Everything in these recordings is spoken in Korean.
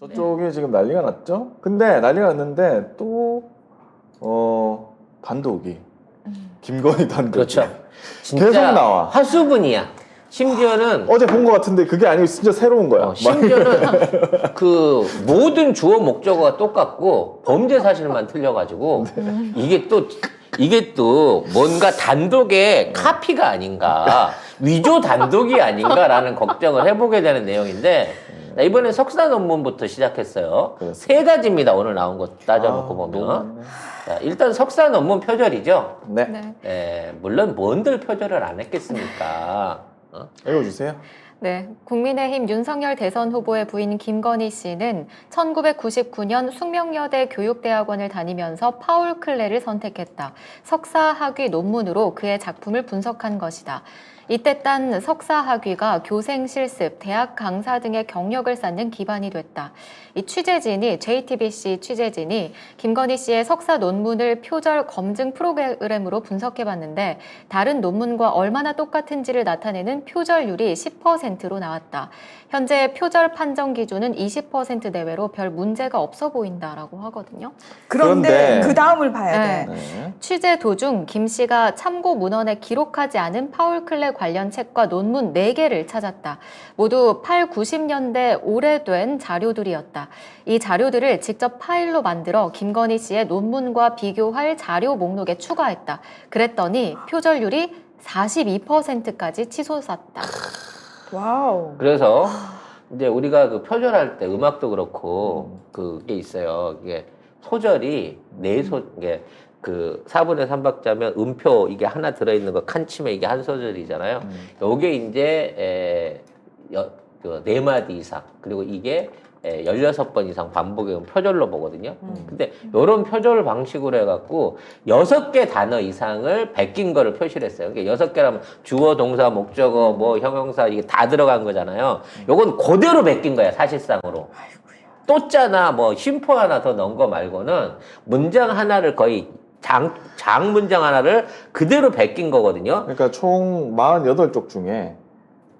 저쪽에 지금 난리가 났죠? 근데 난리가 났는데 또, 어, 단독이. 김건희 단독이. 그렇죠. 진짜 계속 나와. 하수분이야. 심지어는 어제 본 것 같은데 그게 아니고 진짜 새로운 거야. 어, 심지어는 그 모든 주어 목적어가 똑같고 범죄 사실만 틀려가지고 네. 이게 또 이게 또 뭔가 단독의 카피가 아닌가 위조 단독이 아닌가라는 걱정을 해보게 되는 내용인데 자, 이번에 석사 논문부터 시작했어요. 그렇습니다. 세 가지입니다. 오늘 나온 거 따져놓고 아, 보면. 자, 일단 석사 논문 표절이죠. 네. 네. 예, 물론 뭔들 표절을 안 했겠습니까? 어? 읽어주세요. 네. 국민의힘 윤석열 대선 후보의 부인 김건희 씨는 1999년 숙명여대 교육대학원을 다니면서 파울 클레를 선택했다. 석사 학위 논문으로 그의 작품을 분석한 것이다. 이때 딴 석사 학위가 교생 실습, 대학 강사 등의 경력을 쌓는 기반이 됐다. 이 취재진이 JTBC 취재진이 김건희 씨의 석사 논문을 표절 검증 프로그램으로 분석해 봤는데 다른 논문과 얼마나 똑같은지를 나타내는 표절률이 10%로 나왔다. 현재 표절 판정 기준은 20% 내외로 별 문제가 없어 보인다라고 하거든요. 그런데- 그런데 그 다음을 봐야 네. 돼. 네. 취재 도중 김 씨가 참고 문헌에 기록하지 않은 파울 클레 관련 책과 논문 4개를 찾았다. 모두 8, 90년대 오래된 자료들이었다. 이 자료들을 직접 파일로 만들어 김건희 씨의 논문과 비교할 자료 목록에 추가했다. 그랬더니 표절률이 42%까지 치솟았다. 와우. 그래서 이제 우리가 그 표절할 때 음악도 그렇고 그게 있어요. 이게 소절이 네소 이게 그 4분의 3박자면 음표 이게 하나 들어있는 거 칸치면 이게 한 소절이잖아요. 음. 요게 이제 에, 여, 그, 네 마디 이상 그리고 이게 에, 16번 이상 반복의 표절로 보거든요. 음. 근데 요런 표절 방식으로 해갖고 여섯 개 단어 이상을 베낀 거를 표시를 했어요. 그러니까 여섯 개라면 주어, 동사, 목적어, 뭐 형용사 이게 다 들어간 거잖아요. 요건 그대로 베낀 거야, 사실상으로. 또자나 뭐 쉼표 하나 더 넣은 거 말고는 문장 하나를 거의 장, 장 문장 하나를 그대로 베낀 거거든요. 그러니까 총 48쪽 중에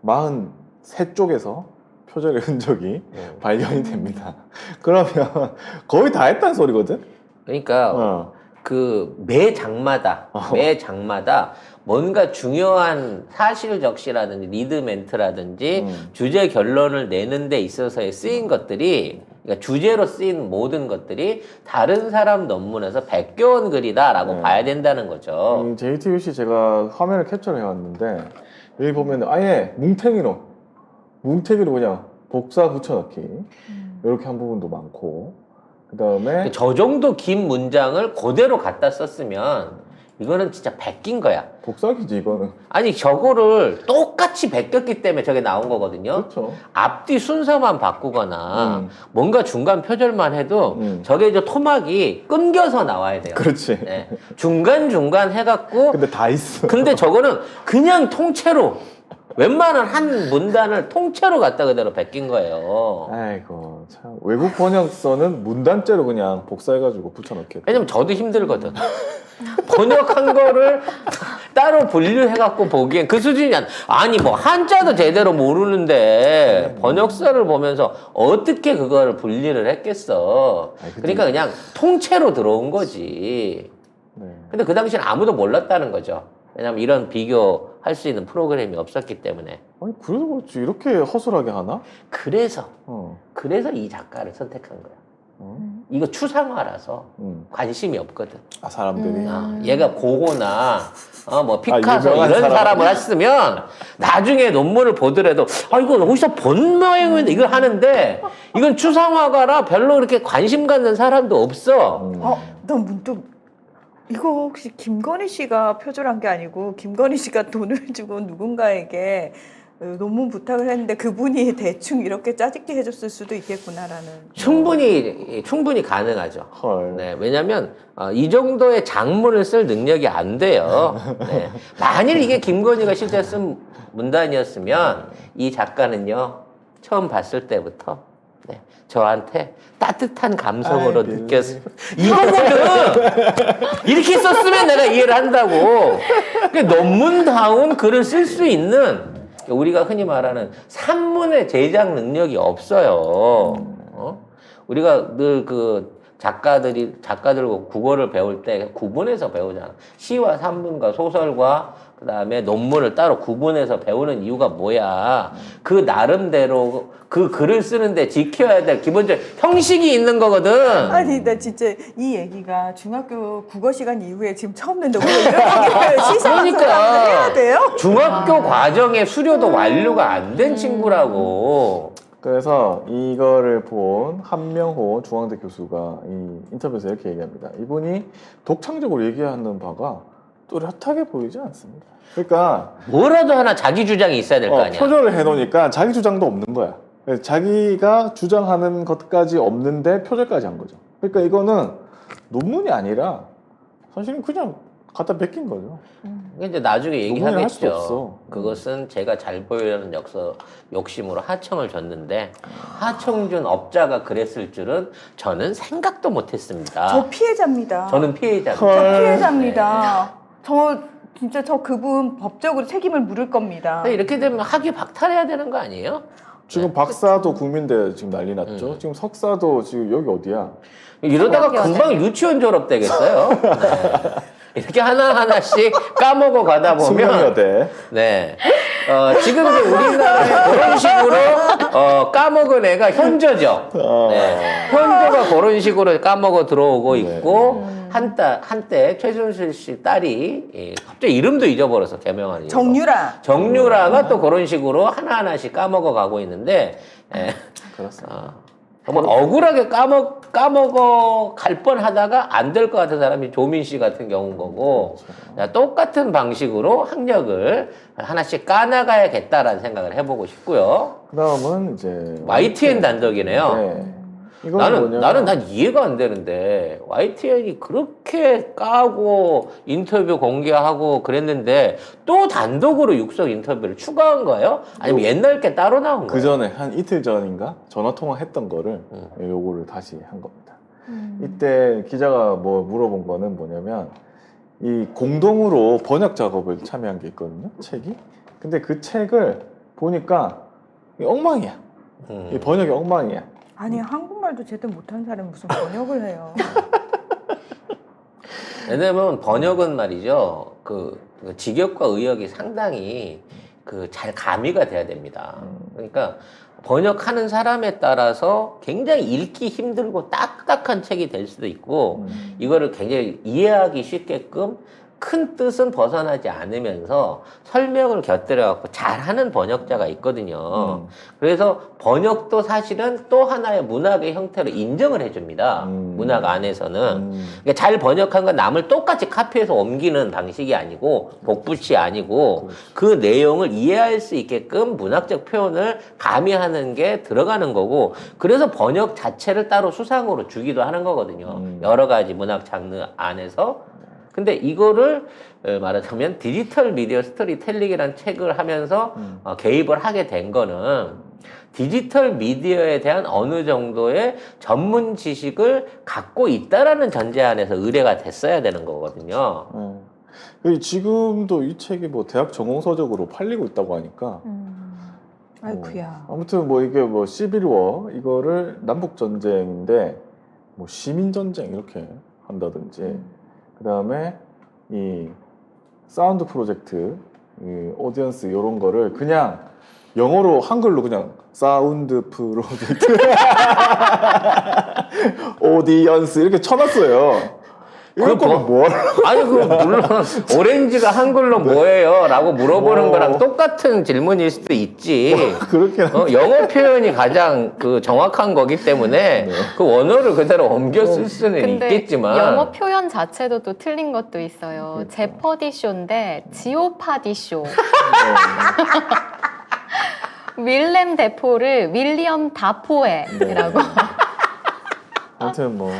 43쪽에서 표절의 흔적이 음. 발견이 됩니다. 그러면 거의 다 했다는 소리거든? 그러니까 어. 그매 장마다 매 장마다 뭔가 중요한 사실 적시라든지 리드 멘트라든지 음. 주제 결론을 내는 데 있어서의 쓰인 것들이 그러니까 주제로 쓰인 모든 것들이 다른 사람 논문에서 베껴온 글이다라고 네. 봐야 된다는 거죠. 이 JTBC 제가 화면을 캡처를 해왔는데 여기 보면 아예 뭉탱이로 뭉탱이로 그냥 복사 붙여넣기 이렇게 한 부분도 많고 그 다음에 저 정도 긴 문장을 그대로 갖다 썼으면 이거는 진짜 베낀 거야. 복사기지 이거는 아니 저거를 똑같이 베꼈기 때문에 저게 나온 거거든요. 그렇죠. 앞뒤 순서만 바꾸거나 음. 뭔가 중간 표절만 해도 음. 저게 이제 토막이 끊겨서 나와야 돼요. 그렇지. 네. 중간 중간 해갖고 근데 다 있어. 근데 저거는 그냥 통째로 웬만한 한 문단을 통째로 갖다 그대로 베낀 거예요. 아이고 참 외국 번역서는 문단째로 그냥 복사해가지고 붙여넣기. 왜냐면 저도 힘들거든. 번역한 거를 따로 분류해갖고 보기엔 그 수준이 아니, 아니 뭐 한자도 제대로 모르는데 번역서를 보면서 어떻게 그거를 분리를 했겠어. 아니, 근데- 그러니까 그냥 통째로 들어온 거지. 네. 근데 그 당시엔 아무도 몰랐다는 거죠. 왜냐면 이런 비교할 수 있는 프로그램이 없었기 때문에. 아니 그래서 그렇지 이렇게 허술하게 하나? 그래서, 어. 그래서 이 작가를 선택한 거야. 어? 이거 추상화라서 음. 관심이 없거든. 아 사람들이. 음. 아, 얘가 고고나 어, 뭐 피카소 유명한 이런 사람. 사람 을 했으면 나중에 논문을 보더라도 아 이거 어디서 본 모양인데 이걸 하는데 이건 추상화가라 별로 그렇게 관심 갖는 사람도 없어. 음. 어, 나 문득 이거 혹시 김건희 씨가 표절한 게 아니고 김건희 씨가 돈을 주고 누군가에게 어, 논문 부탁을 했는데 그분이 대충 이렇게 짜집게 해줬을 수도 있겠구나라는. 충분히 충분히 가능하죠. 헐. 네, 왜냐하면 어, 이 정도의 장문을 쓸 능력이 안 돼요. 네. 만일 이게 김건희가 실제 쓴 문단이었으면 이 작가는요 처음 봤을 때부터 네, 저한테 따뜻한 감성으로 아이, 느꼈어. 이거거든. 이렇게 썼으면 내가 이해를 한다고. 그러니까 논문다운 글을 쓸 수 있는 우리가 흔히 말하는 산문의 제작 능력이 없어요. 어? 우리가 늘 그 작가들이 작가들과 국어를 배울 때 구분해서 배우잖아. 시와 산문과 소설과 그다음에 논문을 따로 구분해서 배우는 이유가 뭐야? 그 나름대로 그 글을 쓰는데 지켜야 될 기본적 형식이 있는 거거든. 아니 나 진짜 이 얘기가 중학교 국어 시간 이후에 지금 처음 듣는데 오늘 이런 시사방송을 그러니까. 해야 돼요? 중학교 과정의 수료도 완료가 안 된 친구라고. 그래서 이거를 본 한명호 중앙대 교수가 이 인터뷰에서 이렇게 얘기합니다. 이분이 독창적으로 얘기하는 바가 뚜렷하게 보이지 않습니다. 그러니까 뭐라도 하나 자기 주장이 있어야 될거 어, 아니야. 표절을 해놓으니까 자기 주장도 없는 거야. 자기가 주장하는 것까지 없는데 표절까지 한 거죠. 그러니까 이거는 논문이 아니라 사실은 그냥 갖다 베낀 거죠. 근데 이제 나중에 얘기하겠죠. 없어. 그것은 제가 잘 보이려는 역서 욕심으로 하청을 줬는데 하청 준 업자가 그랬을 줄은 저는 생각도 못했습니다. 저 피해자입니다. 저는 피해자. 저 헐. 피해자입니다. 저 진짜 저 그분 법적으로 책임을 물을 겁니다. 이렇게 되면 학위 박탈해야 되는 거 아니에요? 지금 박사도 국민대 지금 난리 났죠. 음. 지금 석사도 지금 여기 어디야? 이러다가. 금방 유치원 졸업 되겠어요. 네. 이렇게 하나 하나씩 까먹어 가다 보면 숙명여대. 네. 어, 지금 이제 우리나라에 그런 식으로 어, 까먹은 애가 현저죠. 어. 네. 현저가 그런 식으로 까먹어 들어오고 네. 있고 한때 한때 최순실 씨 딸이 예, 갑자기 이름도 잊어버려서 개명한. 정유라. 정유라가 또 그런 식으로 하나 하나씩 까먹어 가고 있는데 예, 그렇습니다. 어, 정말 억울하게 까먹 까먹어 갈 뻔하다가 안 될 것 같은 사람이 조민 씨 같은 경우인 거고 그렇죠. 자, 똑같은 방식으로 학력을 하나씩 까나가야겠다라는 생각을 해보고 싶고요. 그다음은 이제 YTN 단독이네요. 네. 이건 나는 뭐냐면 나는 난 이해가 안 되는데 YTN이 그렇게 까고 인터뷰 공개하고 그랬는데 또 단독으로 육성 인터뷰를 추가한 거예요? 아니면 옛날 게 따로 나온 그 거예요? 전에 한 이틀 전인가 전화 통화 했던 거를 음. 요거를 다시 한 겁니다. 이때 기자가 뭐 물어본 거는 뭐냐면 이 공동으로 번역 작업을 참여한 게 있거든요. 책이. 근데 그 책을 보니까 이 엉망이야. 음. 이 번역이 엉망이야. 아니 한국말도 제대로 못하는 사람이 무슨 번역을 해요. 왜냐면 번역은 말이죠. 그, 그 직역과 의역이 상당히 그 잘 가미가 돼야 됩니다. 음. 그러니까 번역하는 사람에 따라서 굉장히 읽기 힘들고 딱딱한 책이 될 수도 있고 음. 이거를 굉장히 이해하기 쉽게끔 큰 뜻은 벗어나지 않으면서 설명을 곁들여 갖고 잘하는 번역자가 있거든요. 음. 그래서 번역도 사실은 또 하나의 문학의 형태로 인정을 해줍니다. 음. 문학 안에서는. 음. 그러니까 잘 번역한 건 남을 똑같이 카피해서 옮기는 방식이 아니고 복붙이 아니고 그렇죠. 그 내용을 이해할 수 있게끔 문학적 표현을 가미하는 게 들어가는 거고 그래서 번역 자체를 따로 수상으로 주기도 하는 거거든요. 음. 여러 가지 문학 장르 안에서. 근데 이거를 어, 말하자면 디지털 미디어 스토리텔링이라는 책을 하면서 음. 어, 개입을 하게 된 거는 디지털 미디어에 대한 어느 정도의 전문 지식을 갖고 있다라는 전제 안에서 의뢰가 됐어야 되는 거거든요. 네. 그리고 지금도 이 책이 뭐 대학 전공 서적으로 팔리고 있다고 하니까 아이쿠야. 아무튼 뭐 이게 뭐 11워 이거를 남북 전쟁인데 뭐 시민 전쟁 이렇게 한다든지 그 다음에 이 사운드 프로젝트 이 오디언스 이런 거를 그냥 영어로 한글로 그냥 사운드 프로젝트 오디언스 이렇게 쳐놨어요. 이럴 그럼 거면 뭐 아니 그 물론 오렌지가 한글로 뭐예요? 라고 물어보는 뭐. 거랑 똑같은 질문일 수도 있지. 그렇게 어, 영어 표현이 가장 그 정확한 거기 때문에 네. 그 원어를 그대로 옮겨 쓸 수는 근데 있겠지만 영어 표현 자체도 또 틀린 것도 있어요. 그러니까. 제퍼디 쇼인데 지오파디 쇼. 윌렘 데포를 윌리엄 다포에라고. 아무튼 뭐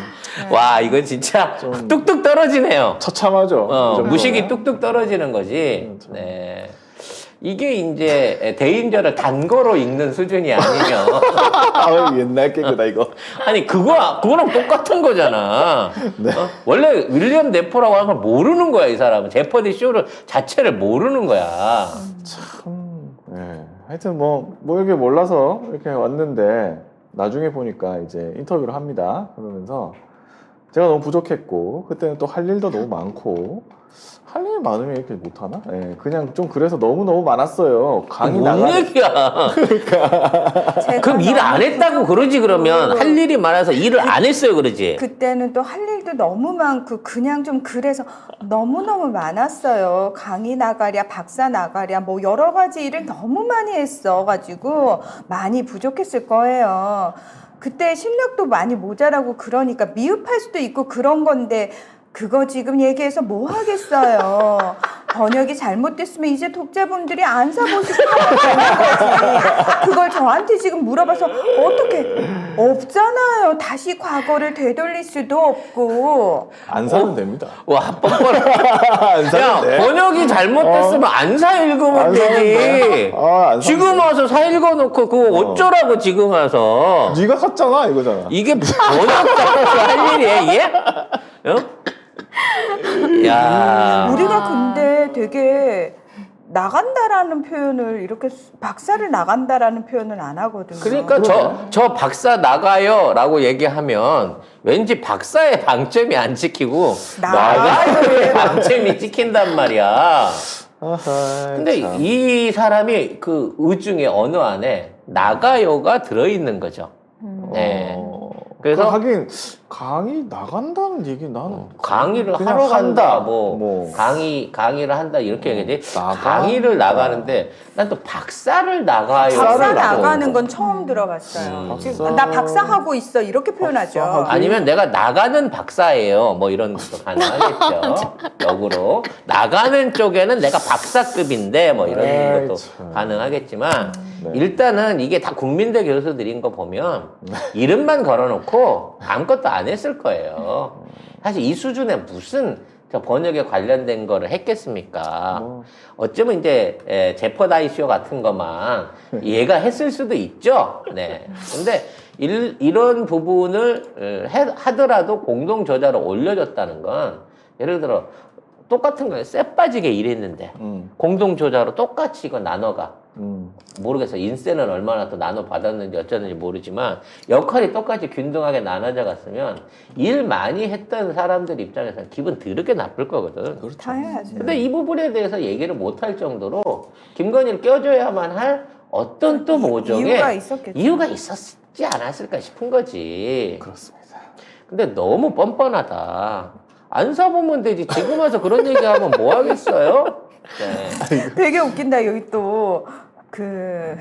와 이건 진짜 좀- 뚝뚝 떨어지네요. 처참하죠. 어. 무식이 뚝뚝 떨어지는 거지. 그렇죠. 네. 이게 이제 대인절을 단거로 읽는 수준이 아니면 아 옛날 개그다 이거. 아니 그거 그거랑 똑같은 거잖아. 네. 어? 원래 윌리엄 네포라고 하는 걸 모르는 거야 이 사람은 제퍼디 쇼를 자체를 모르는 거야. 참. 예. 하여튼 뭐 뭐 이렇게 몰라서 이렇게 왔는데 나중에 보니까 이제 인터뷰를 합니다. 그러면서 제가 너무 부족했고 그때는 또 할 일도 너무 많고 할 일 많으면 이렇게 못 하나? 예, 그냥 좀 그래서 너무 너무 많았어요. 강의 뭔 나가. 얘기야? 제가 그럼 일 안 너무 했다고 그러지 그러면 그- 할 일이 많아서 일을 안 했어요 그러지? 그때는 또 할 일도 너무 많고 그냥 좀 그래서 너무너무 많았어요. 강의 나가랴, 박사 나가랴 뭐 여러 가지 일을 너무 많이 했어 가지고 많이 부족했을 거예요. 그때 실력도 많이 모자라고 그러니까 미흡할 수도 있고 그런 건데 그거 지금 얘기해서 뭐 하겠어요. 번역이 잘못됐으면 이제 독자분들이 안 되는 거지. 그걸 저한테 지금 물어봐서 어떻게 없잖아요. 다시 과거를 되돌릴 수도 없고. 안 사면 어? 됩니다. 와 뻔뻔. 안야 사면 돼. 번역이 잘못됐으면 안 사 읽으면 안 사면 되지. 돼. 아, 안 지금 와서 사 읽어놓고 그거 어. 어쩌라고 지금 와서 돼. 네가 샀잖아 이거잖아. 이게 번역자로서 할 일이야 이게? 어? 야. 우리가 근데 되게 나간다라는 표현을 이렇게 박사를 나간다라는 표현을 안 하거든요. 그러니까 저, 저 박사 나가요 라고 얘기하면 왠지 박사의 방점이 안 찍히고 나가요의 방점이 찍힌단 말이야. 근데 참. 이 사람이 그 의중의 언어 안에 나가요가 들어있는 거죠. 음. 네. 어, 그래서- 그 하긴 강의 나간다는 얘기 나는 강의를 그냥 하러 간다, 한다. 뭐, 뭐. 강의 강의를 한다 이렇게 얘기하지. 나가? 강의를 나가는데 난 또 박사를 나가요. 박사 나가는 건 처음 들어봤어요. 음. 지금 박사- 나 박사 하고 있어 이렇게 표현하죠. 박사하고 아니면 내가 나가는 박사예요. 뭐 이런 것도 가능하겠죠. 역으로 나가는 쪽에는 내가 박사급인데 뭐 이런 에이, 것도 참. 가능하겠지만 네. 일단은 이게 다 국민대 교수들인 거 보면 이름만 걸어놓고 아무것도 안 했을 거예요. 사실 이 수준에 무슨 저 번역에 관련된 거를 했겠습니까? 뭐, 어쩌면 이제 에, 제퍼다이쇼 같은 것만 얘가 했을 수도 있죠. 네. 근데 일, 이런 부분을 어, 해- 하더라도 공동 저자로 올려줬다는 건 예를 들어 똑같은 거예요. 쎄 빠지게 일했는데 음, 공동 저자로 똑같이 이거 나눠가. 음. 모르겠어. 인세는 얼마나 또 나눠 받았는지 어쩌는지 모르지만 역할이 똑같이 균등하게 나눠져 갔으면 일 많이 했던 사람들 입장에서는 기분 더럽게 나쁠 거거든. 그렇죠. 당연하죠. 근데 이 부분에 대해서 얘기를 못 할 정도로 김건희를 껴줘야만 할 어떤 또 모종의 이유가 있었겠죠. 이유가 있었지 않았을까 싶은 거지. 그렇습니다. 근데 너무 뻔뻔하다. 안 사보면 되지. 지금 와서 그런 얘기하면 뭐 하겠어요? 네. 되게 웃긴다. 여기 또 그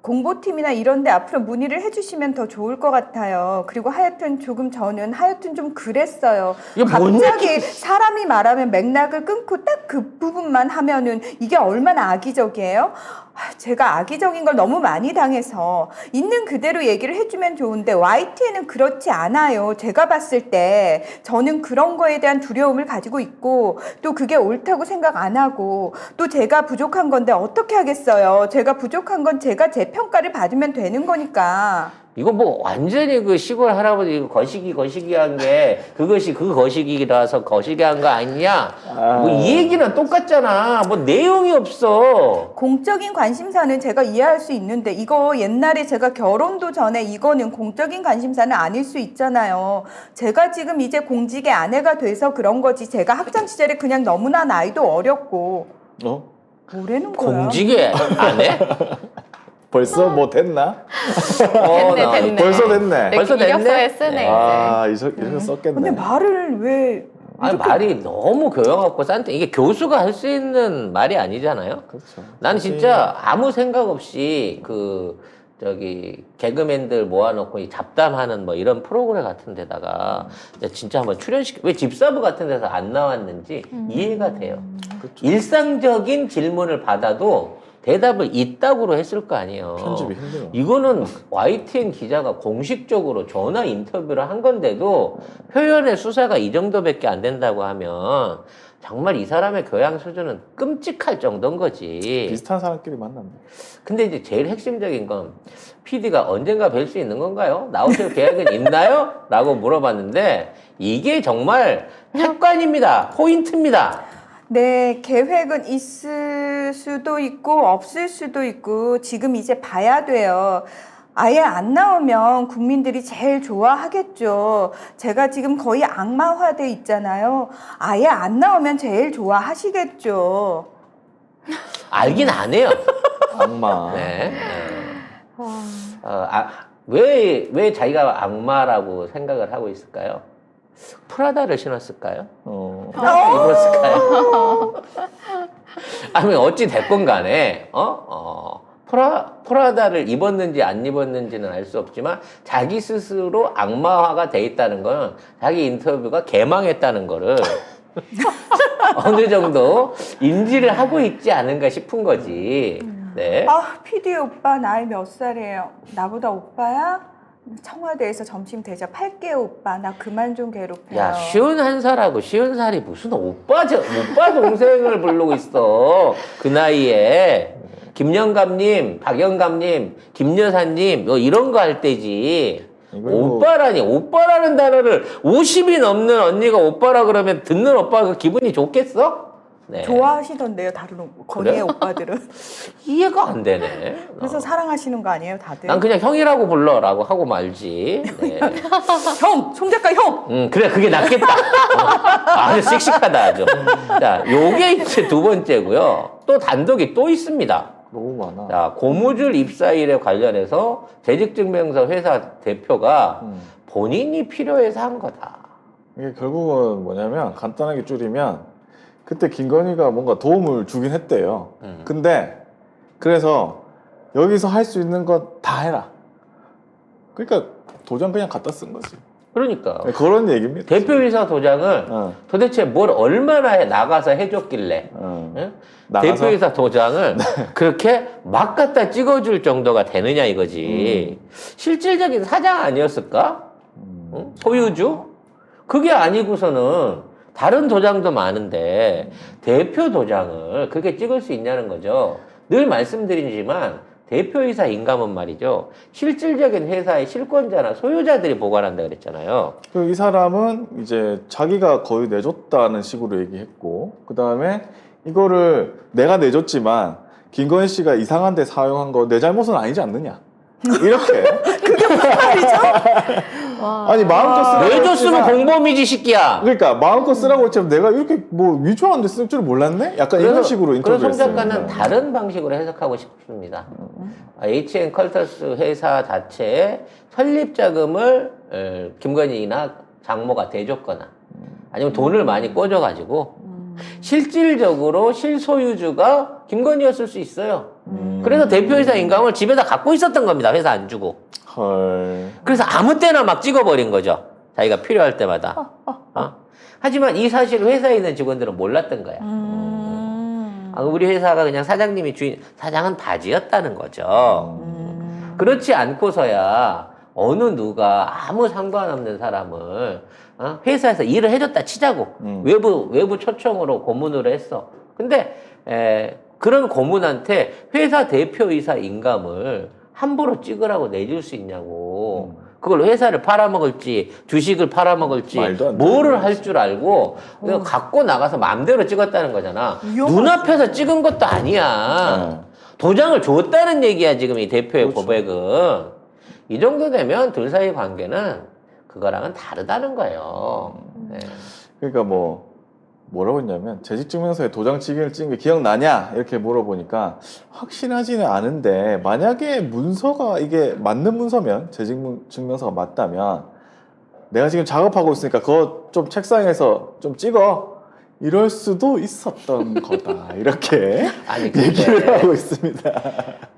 공보팀이나 이런데 앞으로 문의를 해주시면 더 좋을 것 같아요. 그리고 하여튼 조금 저는 하여튼 좀 그랬어요. 갑자기 사람이 말하면 맥락을 끊고 딱 그 부분만 하면은 이게 얼마나 악의적이에요? 아, 제가 악의적인 걸 너무 많이 당해서 있는 그대로 얘기를 해주면 좋은데 YT에는 그렇지 않아요. 제가 봤을 때 저는 그런 거에 대한 두려움을 가지고 있고 또 그게 옳다고 생각 안 하고 또 제가 부족한 건데 어떻게 하겠어요. 제가 부족한 건 제가 제 평가를 받으면 되는 거니까. 이거 뭐 완전히 그 시골 할아버지 거시기 거시기 한 게 그것이 그 거시기라서 거시기 한 거 아니냐? 아. 뭐이 얘기는 똑같잖아. 뭐 내용이 없어. 공적인 관심사는 제가 이해할 수 있는데 이거 옛날에 제가 결혼도 전에 이거는 공적인 관심사는 아닐 수 있잖아요. 제가 지금 이제 공직의 아내가 돼서 그런 거지. 제가 학창 시절에 그냥 너무나 나이도 어렸고 어? 뭐라는 거야? 공직에 안 해? 벌써 뭐 됐나? 어, 됐네, 나 됐네. 벌써 됐네. 네, 벌써 됐네? 이력서에 쓰네 아, 이저 이렇게 썼겠네. 근데 말을 왜 아니 말이 너무 교양없고 싼데 이게 교수가 할 수 있는 말이 아니잖아요. 그렇죠. 나는 진짜 아무 생각 없이 그 저기 개그맨들 모아놓고 이 잡담하는 뭐 이런 프로그램 같은 데다가 진짜 한번 출연시켜 왜 집사부 같은 데서 안 나왔는지 이해가 돼요. 그렇죠. 일상적인 질문을 받아도 대답을 이따구로 했을 거 아니에요. 편집이 힘들어. 이거는 YTN 기자가 공식적으로 전화 인터뷰를 한 건데도 표현의 수사가 이 정도밖에 안 된다고 하면 정말 이 사람의 교양 수준은 끔찍할 정도인 거지. 비슷한 사람끼리 만났네. 근데 이제 제일 핵심적인 건 PD가 언젠가 뵐 수 있는 건가요? 나오실 계획은 있나요? 라고 물어봤는데 이게 정말 핵관입니다. 포인트입니다. 네, 계획은 있을 수도 있고 없을 수도 있고 지금 이제 봐야 돼요. 아예 안 나오면 국민들이 제일 좋아하겠죠. 제가 지금 거의 악마화돼 있잖아요. 아예 안 나오면 제일 좋아하시겠죠. 알긴 안 해요. 악마. 네. 네. 어, 아, 왜, 왜 자기가 악마라고 생각을 하고 있을까요? 프라다를 신었을까요? 어, 프라다 입었을까요? 아니, 어찌 됐건 간에, 어? 어, 프라, 프라다를 입었는지 안 입었는지는 알 수 없지만, 자기 스스로 악마화가 돼 있다는 건, 자기 인터뷰가 개망했다는 거를, 어느 정도 인지를 하고 있지 않은가 싶은 거지. 네. 아, PD 오빠 나이 몇 살이에요? 나보다 오빠야? 청와대에서 점심 대접 할게요, 오빠. 나 그만 좀 괴롭혀요. 야, 쉬운 한 살하고 쉬운 살이 무슨 오빠, 저, 오빠 동생을 부르고 있어. 그 나이에. 김영감님, 박영감님, 김여사님, 뭐 이런 거 할 때지. 이거 뭐 오빠라니, 오빠라는 단어를 50이 넘는 언니가 오빠라 그러면 듣는 오빠가 기분이 좋겠어? 네. 좋아하시던데요, 다른 오, 건의의 그래? 오빠들은. 이해가 안 되네. 그래서 어. 사랑하시는 거 아니에요, 다들? 난 그냥 형이라고 불러라고 하고 말지. 네. 형! 송 작가 형! 음, 그래, 그게 낫겠다. 어. 아주 씩씩하다, 아주. 자, 요게 이제 두 번째고요. 또 단독이 또 있습니다. 너무 많아. 자, 고무줄 입사일에 관련해서 재직증명서 회사 대표가 음. 본인이 필요해서 한 거다. 이게 결국은 뭐냐면 간단하게 줄이면 그때 김건희가 뭔가 도움을 주긴 했대요. 음. 근데 그래서 여기서 할 수 있는 거다 해라. 그러니까 도장 그냥 갖다 쓴 거지. 그러니까. 네, 그런 얘기입니다. 대표이사 도장을 어, 도대체 뭘 얼마나 해- 나가서 해줬길래 어. 응? 나가서 대표이사 도장을 그렇게 막 갖다 찍어줄 정도가 되느냐 이거지. 실질적인 사장 아니었을까? 음. 응? 소유주? 그게 아니고서는 다른 도장도 많은데 대표 도장을 그렇게 찍을 수 있냐는 거죠. 늘 말씀드리지만 대표이사 인감은 말이죠. 실질적인 회사의 실권자나 소유자들이 보관한다 그랬잖아요. 그 이 사람은 이제 자기가 거의 내줬다는 식으로 얘기했고 그 다음에 이거를 내가 내줬지만 김건희 씨가 이상한 데 사용한 거 내 잘못은 아니지 않느냐 이렇게 와. 아니 마음껏 쓰라고 왜 줬으면 했지만 공범이지 새끼야. 그러니까 마음껏 쓰라고 했지만 내가 이렇게 뭐 위조하는데 쓸 줄 몰랐네? 약간 이런 식으로 그래서 송 인터뷰했어요. 작가는 다른 방식으로 해석하고 싶습니다. 아, HN 컬터스 회사 자체의 설립 자금을 에, 김건희나 장모가 대줬거나 아니면 돈을 많이 꽂아가지고 음. 실질적으로 실소유주가 김건희였을 수 있어요. 음. 그래서 대표이사 인감을 집에다 갖고 있었던 겁니다. 회사 안 주고. 헐. 그래서 아무 때나 막 찍어버린 거죠. 자기가 필요할 때마다. 어? 하지만 이 사실을 회사에 있는 직원들은 몰랐던 거야. 음. 아, 우리 회사가 그냥 사장님이 주인, 사장은 바지였다는 거죠. 음. 그렇지 않고서야 어느 누가 아무 상관없는 사람을 어? 회사에서 일을 해줬다 치자고 음. 외부 외부 초청으로 고문으로 했어. 근데 에, 그런 고문한테 회사 대표이사 인감을 함부로 찍으라고 내줄 수 있냐고. 그걸 회사를 팔아먹을지 주식을 팔아먹을지 말도 안 뭐를 할 줄 알고 그냥 갖고 나가서 마음대로 찍었다는 거잖아. 눈앞에서 찍은 것도 아니야. 네. 도장을 줬다는 얘기야 지금 이 대표의 그렇죠. 고백은 이 정도 되면 둘 사이 관계는 그거랑은 다르다는 거예요. 네. 그러니까 뭐 뭐라고 했냐면 재직증명서에 도장 찍기를 찍은 게 기억나냐 이렇게 물어보니까 확실하지는 않은데 만약에 문서가 이게 맞는 문서면 재직증명서가 맞다면 내가 지금 작업하고 있으니까 그거 좀 책상에서 좀 찍어 이럴 수도 있었던 거다 이렇게 아니 얘기를 근데 하고 있습니다.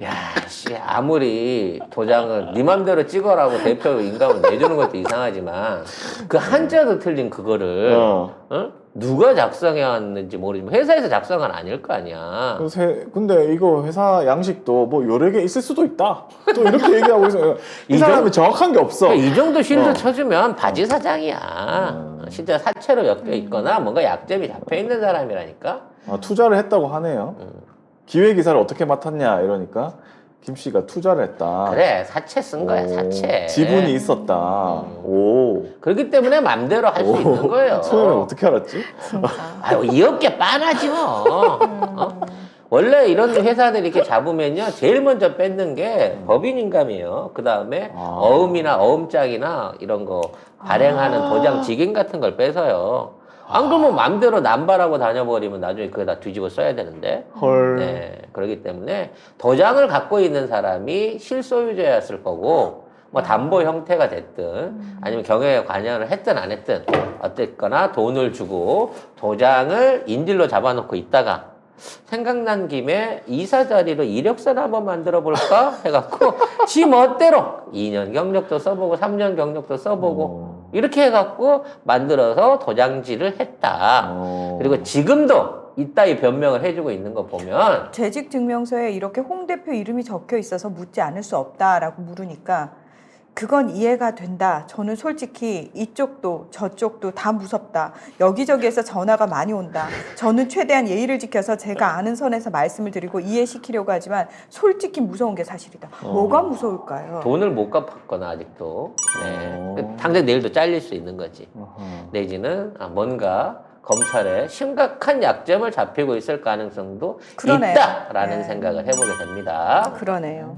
야, 씨 아무리 도장을 네 맘대로 찍어라고 대표 인감을 내주는 것도 이상하지만 그 한자도 틀린 그거를 어. 어? 누가 작성해왔는지 모르지만 회사에서 작성한 아닐 거 아니야. 그래서 해- 근데 이거 회사 양식도 뭐 여러 개 있을 수도 있다. 또 이렇게 얘기하고 있어요. 이 이 사람이 정확한 게 없어. 그러니까 이 정도 실드 어. 쳐주면 바지 사장이야. 음. 진짜 사채로 엮여 있거나 뭔가 약점이 잡혀 있는 사람이라니까. 아, 투자를 했다고 하네요. 음. 기획 이사를 어떻게 맡았냐 이러니까 김 씨가 투자를 했다. 그래 사채 쓴 거야 오, 사채. 지분이 있었다. 음. 오. 그렇기 때문에 맘대로 할수 오. 있는 거예요. 소연은 어떻게 알았지? 진짜. 아유 이 업계 빤하지 뭐. 어? 원래 이런 회사들이 이렇게 잡으면요 제일 먼저 뺏는 게 법인 인감이에요. 그 다음에 음. 아. 어음이나 어음장이나 이런 거 발행하는 아. 도장 직인 같은 걸 뺏어요. 안 그러면 맘대로 남발하고 다녀버리면 나중에 그거 다 뒤집어 써야 되는데. 헐. 네, 그렇기 때문에 도장을 갖고 있는 사람이 실소유자였을 거고 뭐 담보 형태가 됐든 아니면 경영에 관여를 했든 안 했든 어쨌거나 돈을 주고 도장을 인질로 잡아놓고 있다가 생각난 김에 이사 자리로 이력서를 한번 만들어 볼까 해갖고 지 멋대로 2년 경력도 써보고 3년 경력도 써보고 어. 이렇게 해갖고 만들어서 도장질을 했다. 어. 그리고 지금도 이따위 변명을 해주고 있는 거 보면 재직 증명서에 이렇게 홍 대표 이름이 적혀 있어서 묻지 않을 수 없다라고 물으니까 그건 이해가 된다. 저는 솔직히 이쪽도 저쪽도 다 무섭다. 여기저기에서 전화가 많이 온다. 저는 최대한 예의를 지켜서 제가 아는 선에서 말씀을 드리고 이해시키려고 하지만 솔직히 무서운 게 사실이다. 어. 뭐가 무서울까요? 돈을 못 갚았거나 아직도 네. 어. 그 당장 내일도 잘릴 수 있는 거지. 어허. 내지는 아, 뭔가 검찰에 심각한 약점을 잡히고 있을 가능성도 그러네요. 있다라는 네. 생각을 해보게 됩니다. 그러네요.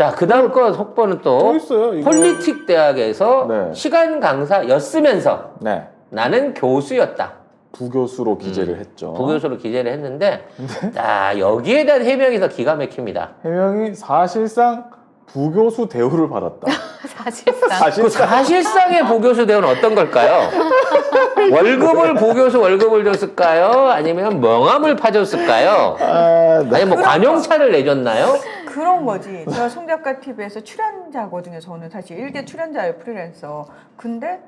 자, 그 다음 거 속보는 또 또 있어요. 이거. 폴리틱 대학에서 네. 시간 강사였으면서 네. 나는 교수였다. 부교수로 기재를 했죠. 음. 부교수로 기재를 했는데, 자, 여기에 대한 해명이 더 기가 막힙니다. 해명이 사실상 부교수 대우를 받았다. 사실상. 그 사실상 사실상의 부교수 대우는 어떤 걸까요? 월급을 부교수 월급을 줬을까요? 아니면 명함을 파줬을까요? 아, 네. 아니 뭐 관용차를 내줬나요? 그런 거지. 제가 송작가 TV에서 출연자거든요. 저는 사실 일개 출연자예요, 프리랜서. 근데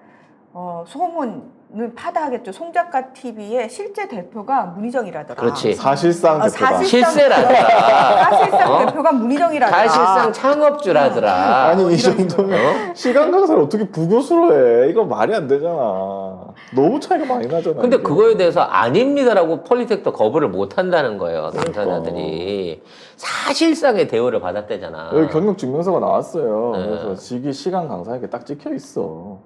어, 소문은 파다하겠죠. 송작가 TV의 실제 대표가 문희정이라더라. 그렇지. 사실상 아, 대표다. 사실- 실세라더라. 사실상 어? 대표가 문희정이라더라. 사실상 창업주라더라. 아니 이 정도면 어? 시간 강사를 어떻게 부교수로 해? 이거 말이 안 되잖아. 너무 차이가 많이 나잖아. 근데 이게. 그거에 대해서 아닙니다라고 폴리텍도 거부를 못 한다는 거예요. 당사자들이. 사실상의 대우를 받았대잖아. 여기 경력 증명서가 나왔어요. 네. 그래서 직위 시간 강사에게 딱 찍혀 있어.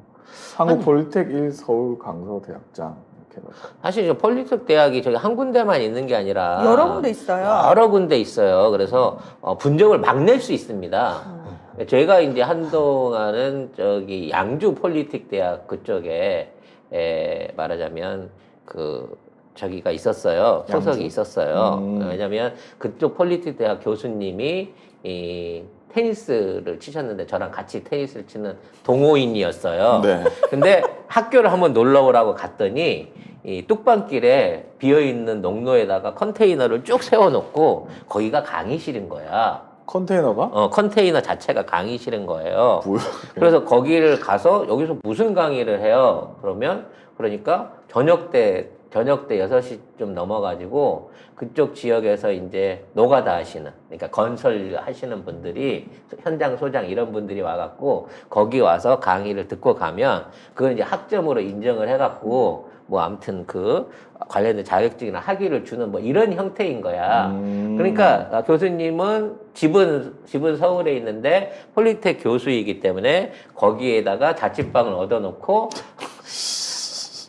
한국 아니. 폴리텍 1 서울 강서 대학장 이렇게 해가지고. 사실 저 폴리텍 대학이 저기 한 군데만 있는 게 아니라 여러 군데 있어요. 여러 군데 있어요. 그래서 어, 분적을 막낼 수 있습니다. 제가 이제 한동안은 저기 양주 폴리틱 대학 그쪽에 에, 말하자면 그 저기가 있었어요. 소속이 양주? 있었어요. 음. 왜냐면 그쪽 폴리틱 대학 교수님이 이 테니스를 치셨는데 저랑 같이 테니스를 치는 동호인이었어요. 네. 근데 학교를 한번 놀러 오라고 갔더니 이 뚝방길에 비어 있는 농로에다가 컨테이너를 쭉 세워놓고 거기가 강의실인 거야. 컨테이너가 어 컨테이너 자체가 강의실인 거예요. 뭐야? 그래서 거기를 가서 여기서 무슨 강의를 해요? 그러면 그러니까 저녁 때 저녁 때 6시쯤 넘어가지고 그쪽 지역에서 이제 노가다 하시는 그러니까 건설 하시는 분들이 현장 소장 이런 분들이 와갖고 거기 와서 강의를 듣고 가면 그걸 이제 학점으로 인정을 해갖고 뭐 아무튼 그 관련된 자격증이나 학위를 주는 뭐 이런 형태인 거야. 음. 그러니까 아, 교수님은 집은 집은 서울에 있는데 폴리텍 교수이기 때문에 거기에다가 자취방을 얻어놓고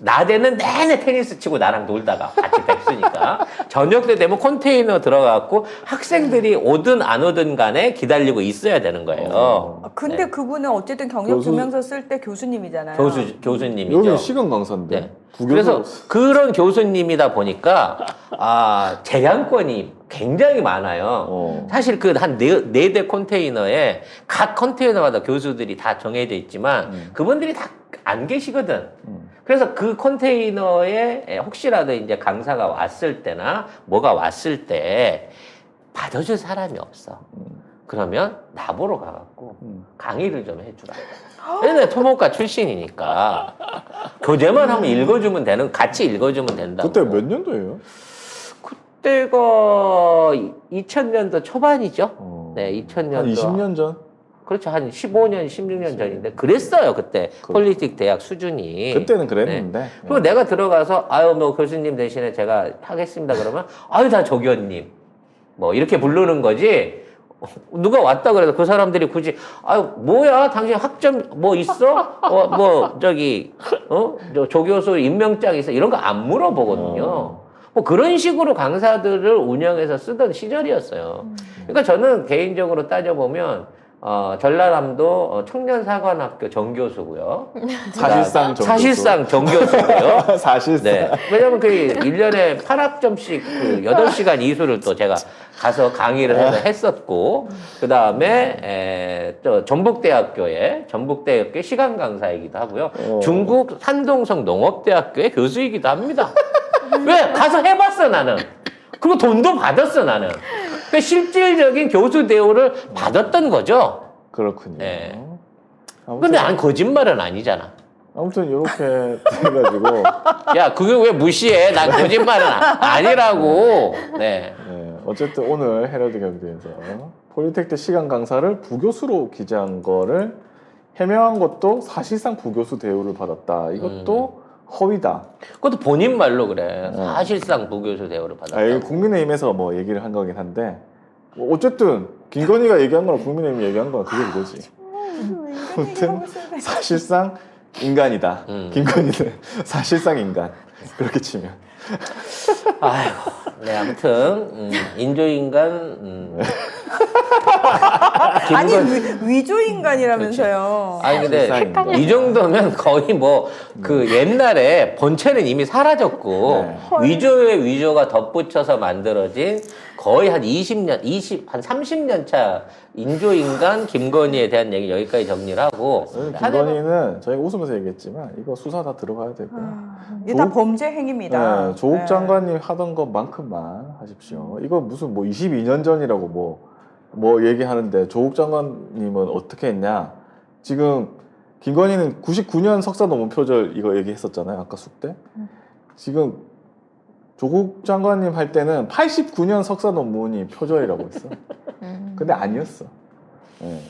낮에는 내내 테니스 치고 나랑 놀다가 같이 백수니까 저녁 때 되면 컨테이너 들어가고 학생들이 오든 안 오든 간에 기다리고 있어야 되는 거예요. 어. 아, 근데 네. 그분은 어쨌든 경력 교수- 증명서 쓸 때 교수님이잖아요. 교수 교수님이죠. 여기 시간 강사인데. 네. 부교수. 그래서 그런 교수님이다 보니까 아 재량권이 굉장히 많아요. 어. 사실 그 한 네 대 컨테이너에 각 컨테이너마다 교수들이 다 정해져 있지만 음. 그분들이 다 안 계시거든. 음. 그래서 그 컨테이너에 혹시라도 이제 강사가 왔을 때나 뭐가 왔을 때 받아줄 사람이 없어. 음. 그러면 나보러 가갖고 음. 강의를 좀 해주라. 얘네 토목과 출신이니까 교재만 하면 읽어주면 되는 같이 읽어주면 된다고. 그때 몇 년도예요? 그때가 2000년도 초반이죠. 어. 네, 2000년도. 한 20년 전? 그렇죠. 한 15년, 16년 전인데 그랬어요. 그때 그- 폴리틱 대학 수준이. 그때는 그랬는데. 네. 그리고 내가 들어가서 아유 뭐 교수님 대신에 제가 하겠습니다 그러면 아유 다 조교님 뭐 이렇게 부르는 거지 누가 왔다 그래도 그 사람들이 굳이 아유 뭐야 당신 학점 뭐 있어? 어 뭐 저기 어저 조교수 임명장 있어 이런 거 안 물어보거든요. 어. 뭐 그런 식으로 강사들을 운영해서 쓰던 시절이었어요. 그러니까 저는 개인적으로 따져보면 어, 전라남도 어, 청년사관학교 정교수고요. 사실상 정교수. 사실상 정교수고요. 사실상. 네. 왜냐면 그 1년에 8학점씩 그 8시간 이수를 또 제가 가서 강의를 해서 했었고, 그 다음에, 또 전북대학교에, 전북대학교 시간 강사이기도 하고요. 어. 중국 산동성 농업대학교의 교수이기도 합니다. 왜? 가서 해봤어, 나는. 그리고 돈도 받았어, 나는. 그 실질적인 교수 대우를 받았던 거죠. 그렇군요. 네. 아무튼, 근데 난 거짓말은 아니잖아. 아무튼 이렇게 돼가지고 야, 그게 왜 무시해? 난 거짓말은 아- 아니라고. 네. 네, 어쨌든 오늘 헤럴드 경제에서 폴리텍 때 시간 강사를 부교수로 기재한 거를 해명한 것도 사실상 부교수 대우를 받았다. 이것도 허위다. 그것도 본인 말로 그래. 어. 사실상 부교수 대우를 아, 이거 받았다. 국민의힘에서 뭐 얘기를 한 거긴 한데 뭐 어쨌든 김건희가 얘기한 거랑 국민의힘이 얘기한 거랑 그게 그거지. 아무튼 사실상 인간이다. 음. 김건희는 사실상 인간. 그렇게 치면. 아이고. 네, 아무튼 음, 인조인간 음. 아니 위, 위조 인간이라면서요. 아니 근데. 이 정도면 거의 뭐 그 옛날에 본체는 이미 사라졌고 네. 위조의 위조가 덧붙여서 만들어진 거의 한 20년, 20, 한 30년 차 인조인간 김건희에 대한 얘기 여기까지 정리를 하고 해만- 김건희는 저희가 웃으면서 얘기했지만 이거 수사 다 들어가야 되고요. 아, 이게 다 범죄 행위입니다. 네, 조국 네. 장관님 하던 것만큼만 하십시오. 이거 무슨 뭐 22년 전이라고 뭐, 뭐 얘기하는데 조국 장관님은 어떻게 했냐? 지금 김건희는 99년 석사 논문 표절 이거 얘기했었잖아요. 아까 숙대. 음. 지금 조국 장관님 할 때는 89년 석사 논문이 표절이라고 했어. 음. 근데 아니었어. 예.